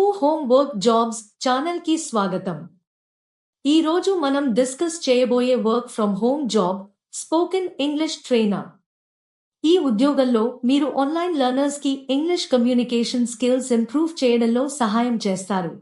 Telugu home work jobs ఛానల్కి స్వాగతం. ఈ రోజు మనం డిస్కస్ చేయబోయే work from home job spoken English trainer. ఈ ఉద్యోగంలో మీరు ఆన్లైన్ లర్నర్స్కి ఇంగ్లీష్ కమ్యూనికేషన్ స్కిల్స్ ఇంప్రూవ్ చేయడంలో సహాయం చేస్తారు.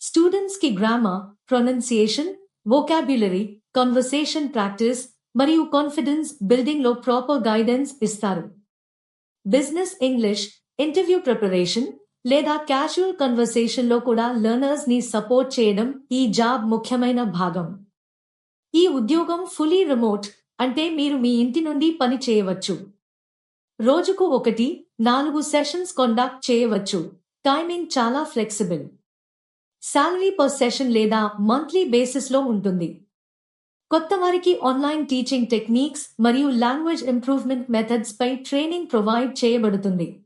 స్టూడెంట్స్కి grammar pronunciation vocabulary conversation practice మరియు కాన్ఫిడెన్స్ బిల్డింగ్లో ప్రాపర్ గైడెన్స్ ఇస్తారు. బిజినెస్ ఇంగ్లీష్ ఇంటర్వ్యూ ప్రిపరేషన్ లేదా క్యాజువల్ కన్వర్సేషన్లో కూడా లెర్నర్స్ని సపోర్ట్ చేయడం ఈ జాబ్ ముఖ్యమైన భాగం. ఈ ఉద్యోగం ఫుల్లీ రిమోట్ అంటే మీరు మీ ఇంటి నుండి పని చేయవచ్చు. రోజుకు ఒకటి నాలుగు సెషన్స్ కండక్ట్ చేయవచ్చు. టైమింగ్ చాలా ఫ్లెక్సిబుల్ శాలరీ పర్ సెషన్ లేదా మంత్లీ బేసిస్లో ఉంటుంది. కొత్త వారికి ఆన్లైన్ టీచింగ్ టెక్నిక్స్ మరియు లాంగ్వేజ్ ఇంప్రూవ్మెంట్ మెథడ్స్ పై ట్రైనింగ్ ప్రొవైడ్ చేయబడుతుంది.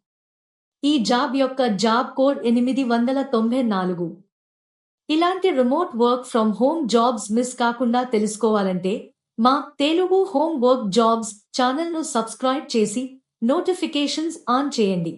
ఈ జాబ్ యొక్క జాబ్ కోడ్ ఎనిమిది వందల తొంభై నాలుగు. ఇలాంటి remote work from home jobs miss కాకుండా తెలుసుకోవాలంటే మా తెలుగు హోమ్ వర్క్ జాబ్స్ ఛానల్ను సబ్స్క్రైబ్ చేసి నోటిఫికేషన్స్ ఆన్ చేయండి.